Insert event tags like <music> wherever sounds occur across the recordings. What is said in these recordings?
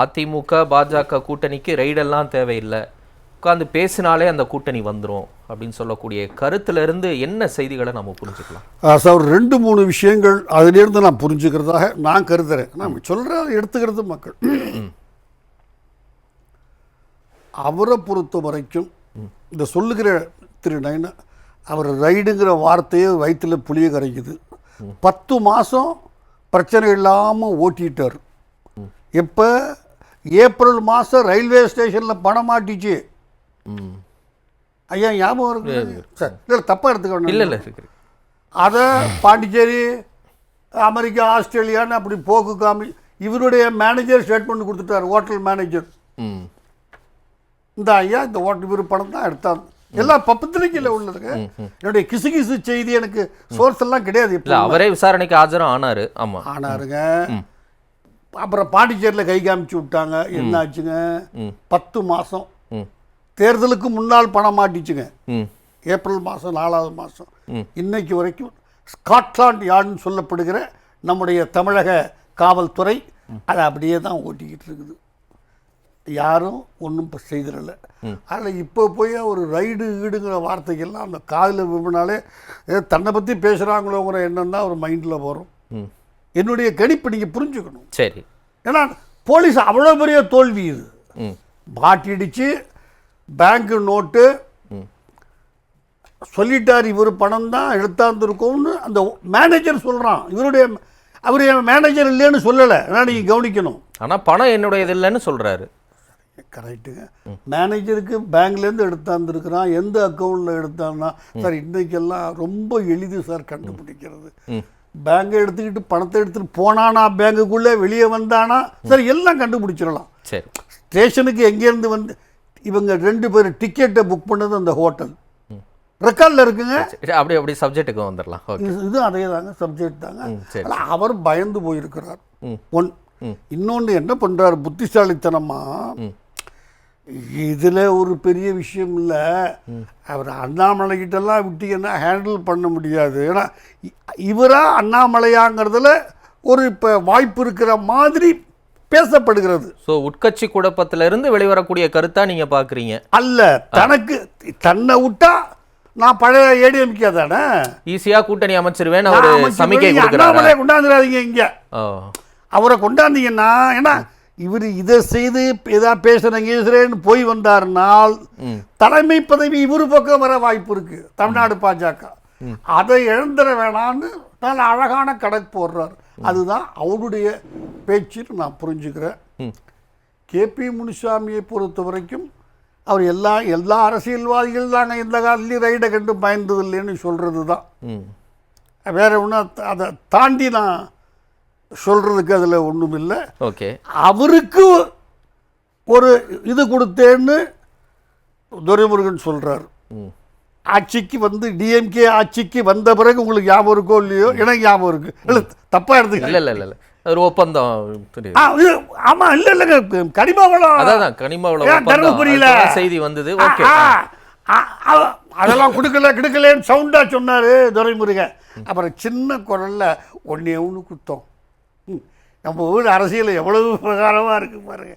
அதிமுக பாஜக கூட்டணிக்கு ரைடெல்லாம் தேவையில்லை. உட்காந்து பேசினாலே அந்த கூட்டணி வந்துரும் அப்படின்னு சொல்லக்கூடிய கருத்துல இருந்து என்ன செய்திகளை நம்ம புரிஞ்சுக்கலாம்? சார் ரெண்டு மூணு விஷயங்கள் அதிலிருந்து நான் புரிஞ்சுக்கிறதாக நான் கருதுறேன். நான் சொல்கிறேன் அதை எடுத்துக்கிறது மக்கள். அவரை பொறுத்த வரைக்கும் இந்த சொல்லுகிற திரு நயனா அவர் ரைடுங்கிற வார்த்தையே வயிற்றுல புளிய கரைக்குது. பத்து மாதம் பிரச்சனை இல்லாமல் ஓட்டிட்டார். எப்போ? ஏப்ரல் மாதம் ரயில்வே ஸ்டேஷனில் பணம் மாட்டிச்சு. ம் ஐயா ஞாபகம் இருக்கு? சார் இல்லை தப்பாக எடுத்துக்க வேண்டாம். இல்ல இல்ல அதை பாண்டிச்சேரி அமெரிக்கா ஆஸ்திரேலியான்னு அப்படி போக்கு காமி இவருடைய மேனேஜர் ஸ்டேட்மெண்ட் கொடுத்துட்டார் ஹோட்டல் மேனேஜர் ம். இந்த ஐயா இந்த ஹோட்டல் இவர் பணம் தான் எடுத்தாங்க எல்லாம் பத்திரிக்கையில் உள்ளதுங்க. என்னுடைய கிசு கிசு செய்தி எனக்கு சோர்ஸ் எல்லாம் கிடையாது அவரே விசாரணைக்கு ஆஜரும் ஆனாரு ஆமா. ஆனாருங்க. அப்புறம் பாண்டிச்சேரியில் கை காமிச்சு விட்டாங்க. என்ன ஆச்சுங்க. பத்து மாதம் தேர்தலுக்கு முன்னால் பணம் மாட்டிச்சுங்க. ஏப்ரல் மாதம் நாலாவது மாதம். இன்னைக்கு வரைக்கும் ஸ்காட்லாண்ட் யார்டுன்னு சொல்லப்படுகிற நம்முடைய தமிழக காவல்துறை அதை அப்படியே தான் ஓட்டிக்கிட்டு இருக்குது. யாரும் ஒன்றும் இப்போ செய்திடல. அதில் இப்போ போய் ஒரு ரைடு ஈடுங்கிற வார்த்தைக்கெல்லாம் அந்த காதில் ஏதோ தன்னை பற்றி பேசுகிறாங்களோங்கிற எண்ணம் தான் ஒரு மைண்டில் வரும். என்னுடைய கணிப்பு நீங்கள் புரிஞ்சுக்கணும். சரி. ஏன்னா போலீஸ் அவ்வளோ பெரிய தோல்வி இது. ம். மாட்டிடுச்சு பேங்க் நோட்டு சொல்லிட்டார் இவர் பணம் தான் எடுத்தாந்துருக்கோம்னு அந்த மேனேஜர் சொல்கிறான் இவருடைய அவர் என் மேனேஜர் இல்லைன்னு சொல்லலை. ஆனால் நீங்கள் கவனிக்கணும். ஆனா பணம் என்னுடையது இல்லைன்னு சொல்றாரு. கரெக்டுங்க மேனேஜருக்கு பேங்க்லேருந்து எடுத்தாந்துருக்கிறான். எந்த அக்கௌண்ட்டில் எடுத்தான்னா சார் இன்றைக்கெல்லாம் ரொம்ப எளிது சார் கண்டுபிடிக்கிறது. பேங்கை எடுத்துக்கிட்டு பணத்தை எடுத்துகிட்டு போனானா பேங்குக்குள்ளே வெளியே வந்தானா? சார் எல்லாம் கண்டுபிடிச்சிடலாம். சரி. ஸ்டேஷனுக்கு எங்கேருந்து வந்து இவங்க ரெண்டு பேர் டிக்கெட்டை புக் பண்ணது அந்த ஹோட்டல். ரெக்கார்டில் இருக்குங்க. அப்படி அப்படி சப்ஜெக்ட்டுக்கு வந்துடலாம். இது அதே தாங்க சப்ஜெக்ட் தாங்க. அவர் பயந்து போயிருக்கிறார். ஒன். இன்னொன்று என்ன பண்ணுறார் புத்திசாலித்தனமா இதில் ஒரு பெரிய விஷயம் இல்லை. அவர் அண்ணாமலை கிட்டலாம் விட்டீங்கன்னா ஹேண்டில் பண்ண முடியாது. ஏன்னா இ- இவரா அண்ணாமலையாங்கிறதுல ஒரு இப்போ வாய்ப்பு இருக்கிற மாதிரி பேசப்படுகிறது. ஸோ உட்கட்சி குழப்பத்துல இருந்து வெளிவரக்கூடிய கருத்தா நீங்க பாக்குறீங்க அல்ல தனக்கு தன்னை விட்டா நான் பழைய ஏடிஎம்கே தானே? ஈஸியா கூட்டணி அமைச்சிருவேன்னு அவரு சமிக்கை அண்ணாமலையை கொண்டாந்துடாதீங்க இங்க. அவரை கொண்டாந்தீங்கன்னா ஏன்னா இவர் இதை செய்து ஏதா பேசுறேன் கீசுறேன்னு போய் வந்தாருனால் தலைமை பதவி இவரு பக்கம் வர வாய்ப்பு இருக்கு. தமிழ்நாடு பாஜக. அதை இழந்துட வேணான்னு நல்ல அழகான கணக்கு போடுறார். அதுதான் அவருடைய பேச்சுன்னு நான் புரிஞ்சுக்கிறேன். ம். கேபி முனுசாமியை பொறுத்த வரைக்கும் அவர் எல்லா எல்லா அரசியல்வாதிகள் தாங்க இந்த காலத்துலேயும் ரைடை கண்டு பயந்தது இல்லைன்னு சொல்கிறது தான் வேற ஒன்றும் அதை தாண்டி நான் சொல்கிறதுக்கு அதில் ஒன்றும் இல்லை ஓகே. அவருக்கு ஒரு இது கொடுத்தேன்னு துரைமுருகன் சொல்கிறார் ஆட்சிக்கு வந்து டிஎம்கே ஆட்சிக்கு வந்த பிறகு உங்களுக்கு ஞாபகம் இருக்கோ இல்லையோ எனக்கு ஞாபகம் இருக்கு. இல்லை தப்பாக எடுத்துக்க இல்ல இல்ல இல்ல. ஒரு ஒப்பந்தம். புரியுது. ஆ இது ஆமாம் இல்லை இல்லைங்க கனிமாவளம். அதான் ஒப்பந்தம். தருமபுரியில? செய்தி வந்தது. ஓகே. அதெல்லாம் கொடுக்கல கொடுக்கலன்னு சவுண்டாக சொன்னார் துரைமுருகன். அப்புறம் சின்ன குரல்ல ஒன்னே ஒன்று குத்தம்? நம்ம ஊர் அரசியல் எவ்வளவு பிரகாரமாக இருக்கு பாருங்க.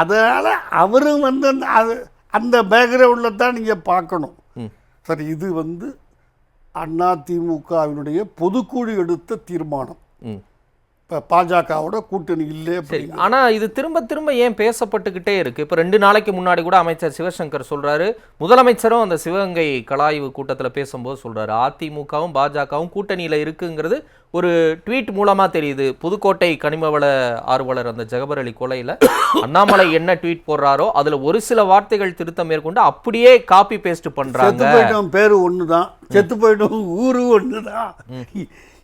அதனால் அவரும் வந்து அந்த அது அந்த பேக்ரவுண்டில் தான் நீங்கள் பார்க்கணும். சரி இது வந்து அண்ணா திமுகவினுடைய பொதுக்குழு எடுத்த தீர்மானம். இப்போ பாஜகவோட கூட்டணி இல்லை சரி அப்படி ஆனா இது திரும்ப திரும்ப ஏன் பேசப்பட்டுக்கிட்டே இருக்கு? இப்ப ரெண்டு நாளைக்கு முன்னாடி கூட அமைச்சர் சிவசங்கர் சொல்றாரு. முதலமைச்சரும் அந்த சிவகங்கை கலாய்வு கூட்டத்துல பேசும்போது சொல்றாரு. அதிமுகவும் பாஜகவும் கூட்டணியில இருக்குங்கிறது ஒரு ட்வீட் மூலமா தெரியுது. புதுக்கோட்டை கனிமவள ஆர்வலர் அந்த ஜெகபர் அலி கொலையில <coughs> அண்ணாமலை என்ன ட்வீட் போடுறாரோ அதுல ஒரு சில வார்த்தைகள் திருத்தம் மேற்கொண்டு அப்படியே காப்பி பேஸ்ட் போயிட்டோம் பேர் ஒன்று தான் செத்து போயிட்டோம் ஊரு ஒன்று தான்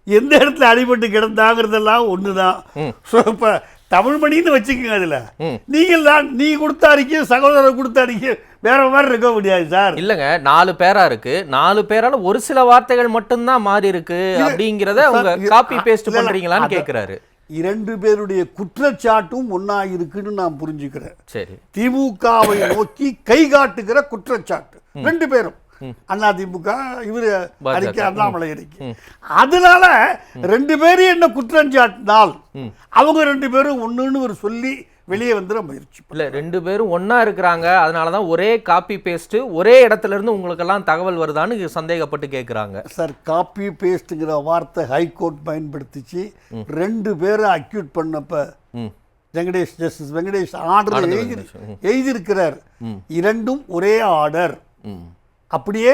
எந்த இடத்துல அடிபட்டு கிடந்தாங்கிறதெல்லாம் ஒன்று தான் ஸோ இப்போ தமிழ்மணின்னு வச்சுக்கோங்க அதில். நீங்கள் தான் நீ கொடுத்த அறிக்கை சகோதரர் கொடுத்த அறிக்கை வேற மாதிரி இருக்க முடியாது சார். இல்லங்க நாலு பேரா இருக்கு. நாலு பேரால ஒரு சில வார்த்தைகள் மட்டும்தான் மாறி இருக்கு அப்படிங்கிறத அவங்க காப்பி பேஸ்ட் பண்றீங்களான்னு கேக்குறாரு. இரண்டு பேருடைய குற்றச்சாட்டும் ஒன்றா இருக்குன்னு நான் புரிஞ்சுக்கிறேன். சரி. திமுகவை நோக்கி கை காட்டுகிற குற்றச்சாட்டு. ரெண்டு பேரும். அண்ணா திமுக இவரு. அறிக்கை அண்ணாமலை அறிக்கை அதனால ரெண்டு பேரும் என்ன குற்றம் சாட்டினால் அவங்க ரெண்டு பேரும் ஒண்ணுன்னு ஒரு சொல்லி வெளியே வந்துட முயற்சி இல்ல ரெண்டு பேரும் ஒண்ணா இருக்கிறாங்க. அதனால தான் ஒரே காப்பி பேஸ்ட் ஒரே இடத்துல இருந்து உங்களுக்கெல்லாம் தகவல் வருதான்னு சந்தேகப்பட்டு கேக்குறாங்க. சார் காப்பி பேஸ்ட்டுங்கிற வார்த்தை ஹைகோர்ட் பயன்படுத்திச்சு. ரெண்டு பேரை அக்யூட் பண்ணப்ப வெங்கடேஷ் ஜஸ்டிஸ் வெங்கடேஷ் ஆர்டர் எழுதி. எழுதியிருக்கிறார். இரண்டும் ஒரே ஆர்டர் அப்படியே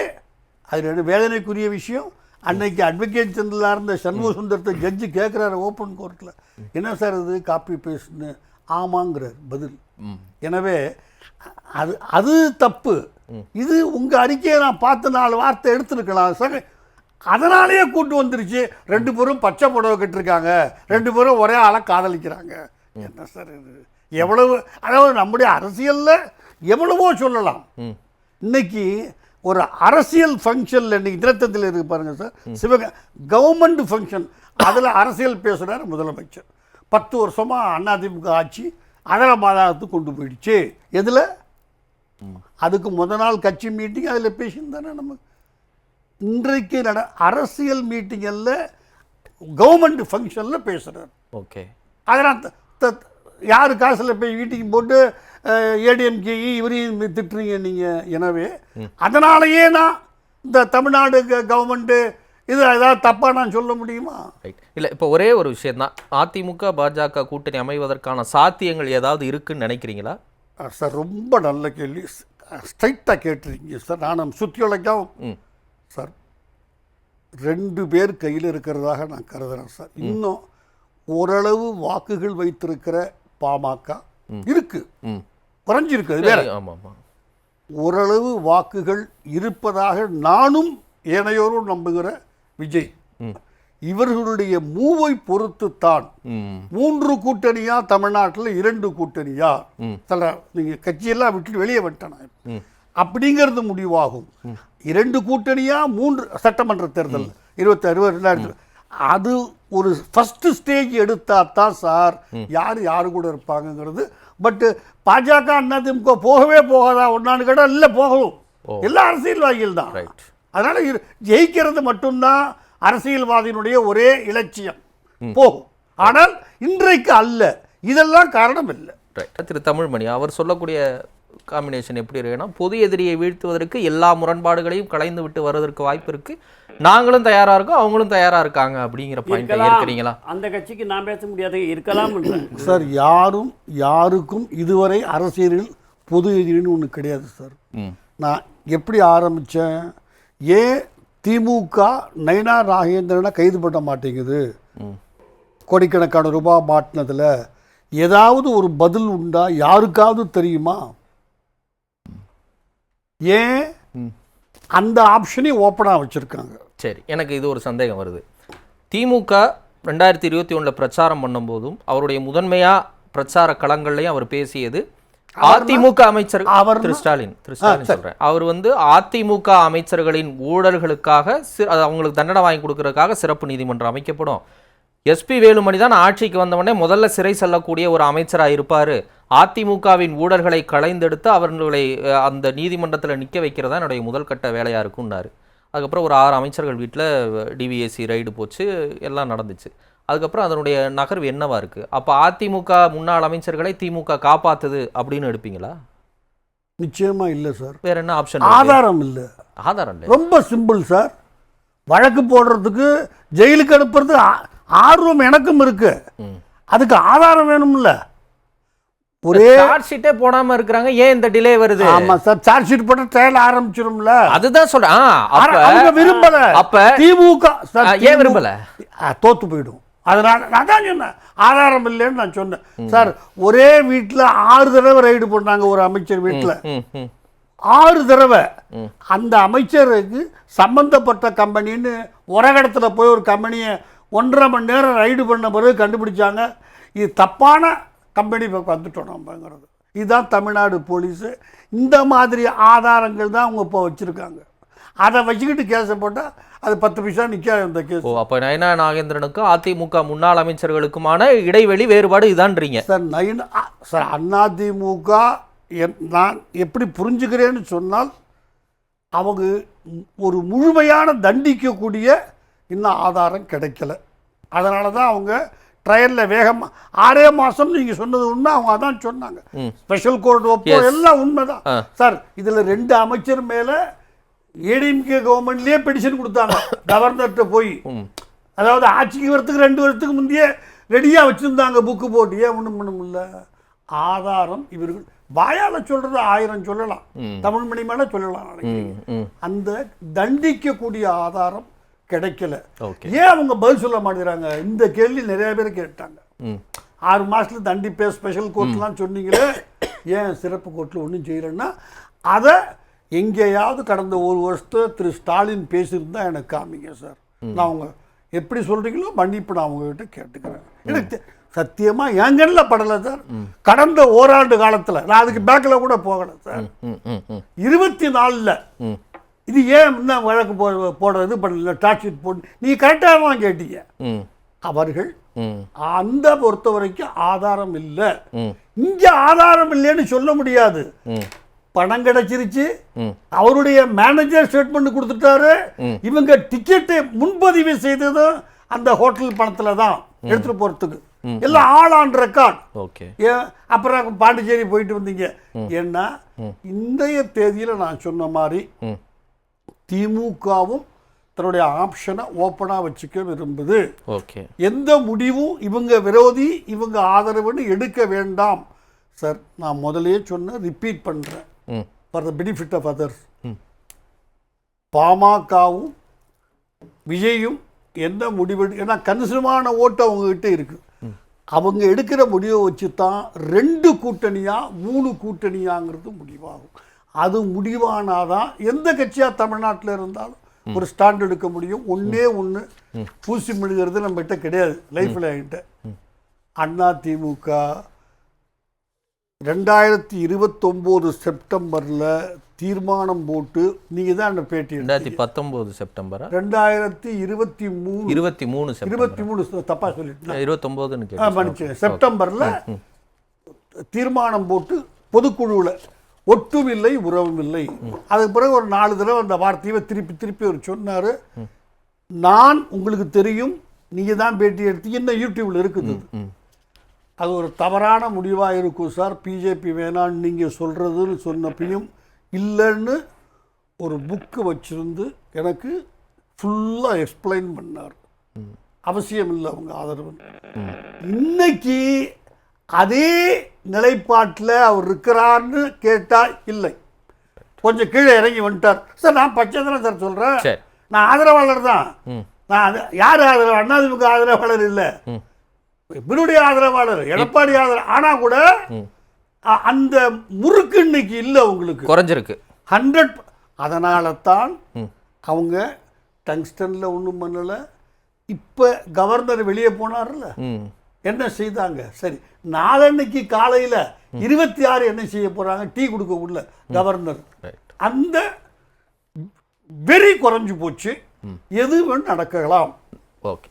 அது ரெண்டு வேதனைக்குரிய விஷயம். அன்னைக்கு அட்வொகேட் ஜெனரலாக இருந்த சண்முக சுந்தரத்தை ஜட்ஜு கேட்குறாரு ஓப்பன் கோர்ட்டில் என்ன சார் இது? காப்பி பேஸ்ட்னு ஆமாங்கிறார் பதில். எனவே அது அது தப்பு. இது உங்கள் அறிக்கையை நான் பார்த்து நாலு வார்த்தை எடுத்துருக்கலாம். சார் அதனாலேயே கூட்டு வந்துருச்சு. ரெண்டு பேரும் பச்சை புடவை கட்டிருக்காங்க. ரெண்டு பேரும் ஒரே ஆளை காதலிக்கிறாங்க. என்ன சார் இது? எவ்வளவு அதாவது நம்முடைய அரசியலில் எவ்வளவோ சொல்லலாம். இன்னைக்கு ஒரு அரசியல் ஃபங்க்ஷனில் இன்னைக்கு தினத்தத்தில் இருக்கு பாருங்க சார். சிவக கவர்மெண்ட் ஃபங்க்ஷன் அதில் அரசியல் பேசுகிறார் முதலமைச்சர். பத்து வருஷமாக அதிமுக ஆட்சி அகல மாதாரத்துக்கு கொண்டு போயிடுச்சு. எதில்? அதுக்கு முத நாள் கட்சி மீட்டிங் அதில் பேசியிருந்தானே நம்ம. இன்றைக்கு நட அரசியல் மீட்டிங்கில் கவர்மெண்ட் ஃபங்க்ஷனில் பேசுகிறார் ஓகே. த- யார் காசில் போய் வீட்டுக்கு போட்டு ஏடிஎம்கே இவரையும் திட்டுறீங்க நீங்கள் எனவே அதனாலேயே நான் இந்த தமிழ்நாடு கவர்மெண்ட்டு இது ஏதாவது தப்பாக நான் சொல்ல முடியுமா? ரைட். இல்ல இப்போ ஒரே ஒரு விஷயம் தான் அதிமுக பாஜக கூட்டணி அமைவதற்கான சாத்தியங்கள் ஏதாவது இருக்குன்னு நினைக்கிறீங்களா? சார் ரொம்ப நல்ல கேள்வி. ஸ்ட்ரைட்டாக கேட்டிருக்கீங்க சார். நான் சுற்றி உழைக்காம ம். சார் ரெண்டு பேர் கையில் இருக்கிறதாக நான் கருதுறேன் சார். இன்னும் ஓரளவு வாக்குகள் வைத்திருக்கிற பாமக இருக்கு. குறைஞ்சிருக்கு அது வேற. ஆமா ஆமா ஓரளவு வாக்குகள் இருப்பதாக நானும் ஏனையோரும் நம்புகிற விஜய். இவர்களுடைய மூவை பொறுத்துத்தான் ம். மூன்று கூட்டணியா தமிழ்நாட்டில் இரண்டு கூட்டணியா? ம். சில நீங்கள் கட்சியெல்லாம் விட்டு வெளியே விட்டேன் அப்படிங்கிறது முடிவாகும். இரண்டு கூட்டணியா மூன்று சட்டமன்ற தேர்தல். இருபத்தி அறுபது ரெண்டாயிரத்தி அது ஒரு ஃபர்ஸ்ட் ஸ்டேஜ் எடுத்தா தான் சார். யார் யாரு கூட இருப்பாங்கங்கிறது. பட் பாஜக அதிமுக போகவே போகாதா? ஒன்னான்னு கேட்டால் இல்லை போகும் எல்லா அரசியல்வாதிகள் தான். ரைட் அதனால ஜெயிக்கிறது மட்டும்தான் அரசியல்வாதியினுடைய ஒரே இலட்சியம். போகும். ஆனால் இன்றைக்கு அல்ல. இதெல்லாம் காரணம் இல்லை. திரு தமிழ்மணி அவர் சொல்லக்கூடிய காம்பினேஷன் எப்படி இருக்குன்னா பொது எதிரியை வீழ்த்துவதற்கு எல்லா முரண்பாடுகளையும் கலைந்து விட்டு வர்றதற்கு வாய்ப்பு இருக்கு. நாங்களும் தயாரா இருக்கோம் அவங்களும் தயாரா இருக்காங்க அப்படிங்கிற பாயிண்ட் இருக்கிறீங்களா அந்த கட்சிக்கு நான் பேச முடியாது இருக்கலாம் சார் யாரும் யாருக்கும் இதுவரை அரசியலில் பொது எதிரின்னு ஒன்று கிடையாது சார். நான் எப்படி ஆரம்பித்தேன் ஏன் திமுக நைனா நாகேந்திரனை கைது பண்ண மாட்டேங்குது. ம். கோடிக்கணக்கான ரூபாய் மாட்டினதில் ஏதாவது ஒரு பதில் உண்டா? யாருக்காவது தெரியுமா? ஏன். அந்த ஆப்ஷனையும் ஓப்பனாக வச்சுருக்காங்க சரி எனக்கு இது ஒரு சந்தேகம் வருது திமுக ரெண்டாயிரத்தி இருபத்தி ஒண்ணுல பிரச்சாரம் பண்ணும்போதும் அவருடைய முதன்மையா பிரச்சார களங்கள்லையும் அவர் பேசியது அதிமுக அமைச்சர் அவர்னா? திரு ஸ்டாலின் திரு ஸ்டாலின் சொல்றேன் அவர் வந்து அதிமுக அமைச்சர்களின் ஊழல்களுக்காக அவங்களுக்கு தண்டனை வாங்கி கொடுக்கறதுக்காக சிறப்பு நீதிமன்றம் அமைக்கப்படும் எஸ்பி வேலுமணி தான் ஆட்சிக்கு வந்தவொடனே முதல்ல சிறை செல்லக்கூடிய ஒரு அமைச்சராக இருப்பார். அதிமுகவின் ஊழல்களை களைந்தெடுத்து அவர்களை அந்த நீதிமன்றத்தில் நிற்க வைக்கிறதா என்னுடைய முதல் கட்ட வேலையாக இருக்கும்னாரு. அதுக்கப்புறம் ஒரு ஆறு அமைச்சர்கள் வீட்டில் டிவிஎஸ்சி ரைடு போச்சு எல்லாம் நடந்துச்சு. அதுக்கப்புறம் அதனுடைய நகர்வு என்னவா இருக்கு? அப்போ அதிமுக முன்னாள் அமைச்சர்களை திமுக காப்பாத்துது அப்படின்னு எடுப்பீங்களா? நிச்சயமாக இல்லை சார். வேற என்ன ஆப்ஷன் ஆதாரம் இல்லை. ஆதாரம் இல்லை. ரொம்ப சிம்பிள் சார். வழக்கு போடுறதுக்கு ஜெயிலுக்கு அனுப்புறது ஆர்வம் எனக்கும் இருக்கு. அதுக்கு ஆதாரம் வேணும்ல. ஒரே சார்ஜ் ஷீட்டே போடாம இருக்கிறாங்க. ஏன் இந்த டிலே வருது? ஆமா சார் சார்ஜ் ஷீட் போட்டு ட்ரையல் ஆரம்பிச்சிடும்ல அதுதான் சொல்றேன். அவங்க விரும்பல. அப்ப திமுக ஏன் விரும்பல? தோத்து போயிடும். அதனால நான் தான் சொன்னேன். ஆதாரம் இல்லைன்னு நான் சொன்னேன். சார் ஒரே வீட்டில் ஆறு தடவை ரைடு பண்ணாங்க ஒரு அமைச்சர் வீட்டில் ஆறு தடவை. அந்த அமைச்சருக்கு சம்பந்தப்பட்ட கம்பெனின்னு உரகடத்தில் போய் ஒரு கம்பெனியை ஒன்றரை மணி நேரம் ரைடு பண்ண பிறகு கண்டுபிடிச்சாங்க. இது தப்பான கம்பெனி இப்போ வந்துட்டோம் நம்மங்கிறது. இதுதான் தமிழ்நாடு போலீஸு. இந்த மாதிரி ஆதாரங்கள் தான் அவங்க இப்போ வச்சுருக்காங்க. அதை வச்சுக்கிட்டு கேஸை போட்டால் அது பத்து பைசா நிற்காது இந்த கேஸ் ஓ அப்ப நயனா நாகேந்திரனுக்கும் அதிமுக முன்னாள் அமைச்சர்களுக்குமான இடைவெளி வேறுபாடு இதான்றீங்க. சார் நயன் சார் அதிமுக என்- நான் எப்படி புரிஞ்சுக்கிறேன்னு சொன்னால் அவங்க ஒரு முழுமையான தண்டிக்கக்கூடிய இன்னும் ஆதாரம் கிடைக்கல. அதனால தான் அவங்க ட்ரையலில் வேகமாக ஆறே மாதம் நீங்கள் சொன்னது உண்மை அவங்க அதான் சொன்னாங்க. ஸ்பெஷல் கோர்ட் ஒப்போ. எல்லாம் உண்மைதான். ஆ. சார் இதில் ரெண்டு அமைச்சர் மேலே ஏடிஎம்கே கவர்மெண்ட்லேயே பெடிஷன் கொடுத்தாங்க. கவர்னர்கிட்ட போய். அதாவது ஆட்சிக்கு வரத்துக்கு ரெண்டு வருஷத்துக்கு முந்தையே ரெடியாக வச்சுருந்தாங்க புக்கு போட்டு. ஏன் ஒன்றும் பண்ண முடியல? ஆதாரம் இவர்கள் வாயால் சொல்கிறது ஆயிரம் சொல்லலாம். தமிழ் மணி மேலே சொல்லலாம் அந்த தண்டிக்கக்கூடிய ஆதாரம் கிடைக்கல. ஏன் அவங்க பதில் சொல்ல மாட்டேங்கிறாங்க? இந்த கேள்வி நிறைய பேர் கேட்டாங்க. ஆறு மாசத்துல தண்டிப்பே ஸ்பெஷல் கோர்ட்லாம் சொன்னீங்களே ஏன் சிறப்பு கோர்ட்டில் ஒன்றும் செய்யலைன்னா அதை எங்கேயாவது கடந்த ஒரு வருஷத்தை திரு ஸ்டாலின் பேசியிருந்தா எனக்கு காமிங்க சார். நான் அவங்க எப்படி சொல்றீங்களோ மன்னிப்பு நான் உங்ககிட்ட கேட்டுக்கிறேன். எனக்கு தெ- சத்தியமா என் கண்ணில் படலை சார். கடந்த ஓராண்டு காலத்துல நான் அதுக்கு பேக்கில் கூட போகலை சார். இருபத்தி நாலில் இது ஏன் இன்னும் வழக்கு போ போட இது பண்ணல டார்ச் ஷீட் போட்டு நீங்கள் கரெக்டாக தான் கேட்டீங்க. அவர்கள் அந்த பொறுத்த வரைக்கும் ஆதாரம் இல்லை. இங்க ஆதாரம் இல்லைன்னு சொல்ல முடியாது. பணம் கிடைச்சிருச்சு. அவருடைய மேனேஜர் ஸ்டேட்மெண்ட் கொடுத்துட்டாரு. இவங்க டிக்கெட்டு முன்பதிவு செய்ததும் அந்த ஹோட்டல் பணத்துல தான். எடுத்துட்டு போறதுக்கு. எல்லாம் ஆல் ஆன் ரெக்கார்ட் அப்புறம் பாண்டிச்சேரி போயிட்டு வந்தீங்க. ஏன்னா இன்றைய தேதியில நான் சொன்ன மாதிரி திமுகவும் தன்னுடைய ஆப்ஷனை ஓப்பனாக வச்சுக்க விரும்புது. ஓகே. எந்த முடிவும் இவங்க விரோதி இவங்க ஆதரவுன்னு எடுக்க வேண்டாம். சார் நான் முதல்லயே சொன்ன ரிப்பீட் பண்ணுறேன் for the benefit of others. பாமகவும் விஜயும் என்ன முடிவெடு ஏன்னா கணிசமான ஓட்டு அவங்ககிட்ட இருக்கு. அவங்க எடுக்கிற முடிவை வச்சு தான் ரெண்டு கூட்டணியா மூணு கூட்டணியாங்கிறது முடிவாகும். அது முடிவானாதான் எந்த கட்சியாக தமிழ்நாட்டில் இருந்தாலும் ஒரு ஸ்டாண்ட் எடுக்க முடியும். ஒண்ணே ஒன்று பூசி மெழுகிறது நம்மகிட்ட கிடையாது. லைஃப்பில் என்கிட்ட. அண்ணா திமுக ரெண்டாயிரத்தி இருபத்தொம்போது செப்டம்பரில் தீர்மானம் போட்டு நீங்கள் தான் அந்த பேட்டி. ரெண்டாயிரத்தி பத்தொம்போது செப்டம்பரா? ரெண்டாயிரத்தி இருபத்தி மூணு இருபத்தி மூணு இருபத்தி மூணு தப்பா சொல்லிட்டேன். இருபத்தொம்போதுன்னு மன்னிச்சு செப்டம்பர்ல தீர்மானம் போட்டு பொதுக்குழுவில் ஒட்டும் இல்லை உறவும் இல்லை அதுக்கு பிறகு ஒரு நாலு தடவை அந்த வார்த்தையை திருப்பி திருப்பி அவர் சொன்னாரு. நான் உங்களுக்கு தெரியும் நீங்க தான் பேட்டி எடுத்தீங்க இன்னும் யூடியூப்ல இருக்குது அது. ஒரு தவறான முடிவாக இருக்கும் சார். பிஜேபி வேணான்னு நீங்கள் சொல்கிறதுன்னு சொன்னப்பையும் இல்லைன்னு ஒரு புக்கு வச்சிருந்து எனக்கு ஃபுல்லாக எக்ஸ்பிளைன் பண்ணார். அவசியம் இல்லை அவங்க ஆதரவு இன்னைக்கு அதே நிலைப்பாட்டில் அவர் இருக்கிறார்னு கேட்டால் இல்லை. கொஞ்சம் கீழே இறங்கி வந்துட்டார். சார் நான் பச்சை தானே சார். சொல்கிறேன் நான் ஆதரவாளர் தான். நான் அது யார் ஆதரவு அண்ணாதிமுக ஆதரவாளர் இல்லை. இவருடைய ஆதரவாளர் எடப்பாடி ஆதரவு ஆனா கூட அந்த முறுக்கு இன்னைக்கு இல்லை உங்களுக்கு. குறைஞ்சிருக்கு. ஹண்ட்ரட் அதனால தான் அவங்க டங்ஸ்டனில் ஒன்றும் பண்ணலை. இப்போ கவர்னர் வெளியே போனார்ல. என்ன செய்தாங்க? சரி நாளன்னைக்கு காலையில் இருபத்தி ஆறு என்ன செய்ய போகிறாங்க டீ கொடுக்க உள்ள கவர்னர். அந்த வெறி குறைஞ்சு போச்சு. எது வேணும் நடக்கலாம். ஓகே.